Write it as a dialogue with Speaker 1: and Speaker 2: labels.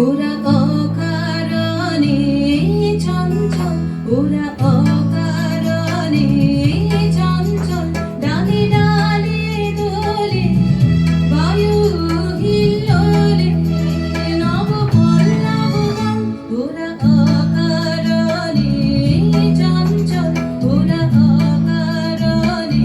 Speaker 1: ওরা অকারণে চঞ্চল, ওরা অকারণে চঞ্চল, ডালে ডালে দোলে বায়ু হিল্লোলে নব পল্লব ওরা অকারণে চঞ্চল, ওরা অকারণে